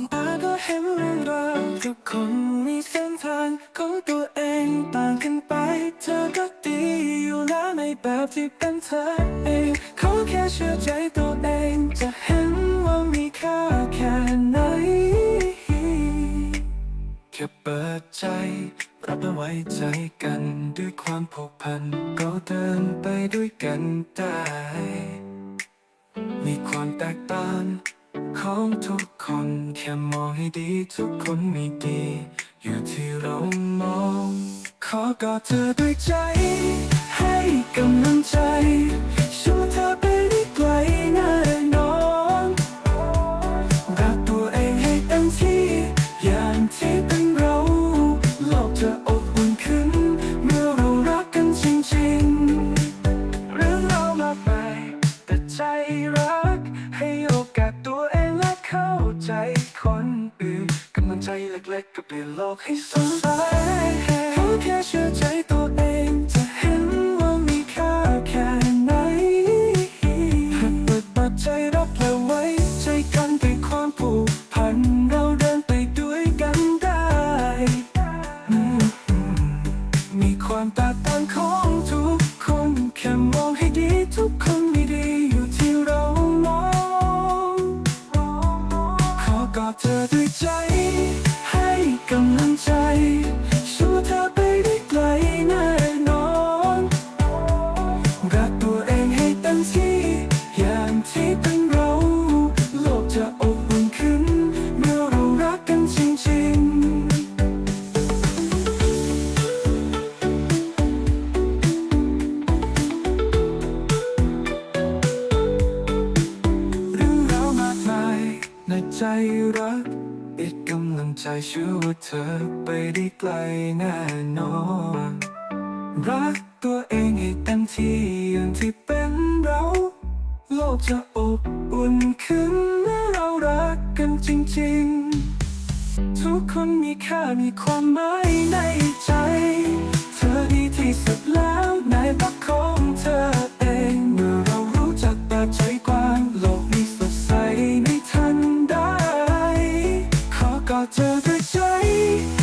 องตาก็เห็นเรื่องราวทุกคนมีเส้นทางของตัวเองต่างกันไป เธอก็ดีอยู่แล้วในแบบที่เป็นเธอเองขอแค่เชื่อใจตัวเอง จะเห็นว่ามีค่าแค่ไหน แค่เปิดใจ รับและไว้ใจกันด้วยความผูกพันก็เดินไปด้วยกันได้ มีความแตกต่าง ของทุกคน แค่มองให้ดีทุกคนมีดี อยู่ที่เรามอง ขอกอดเธอด้วยใจ ให้กำลังใจ ใจเล็กๆก็เปลี่ยนโลกให้สดใสขอแค่เชื่อใจตัวเองจะเห็นว่ามีค่าแค่ไหนหากเปิดปิดใจรับและไว้ใจกันด้วยความผูก เธอด้วยใจ ให้กำลังใจช่วยเธอไปได้ไกลแน่นอน รักตัวเองให้เต็มที่อย่างที่ ในใจรักอีกกำลังใจเชื่อว่าเธอไปได้ไกลแน่นอน รักตัวเองให้เต็มที่อย่างที่เป็นเรา โลกจะอบอุ่นขึ้นเมื่อเรารักกันจริงๆ ทุกคนมีค่ามีความหมายในใจ me.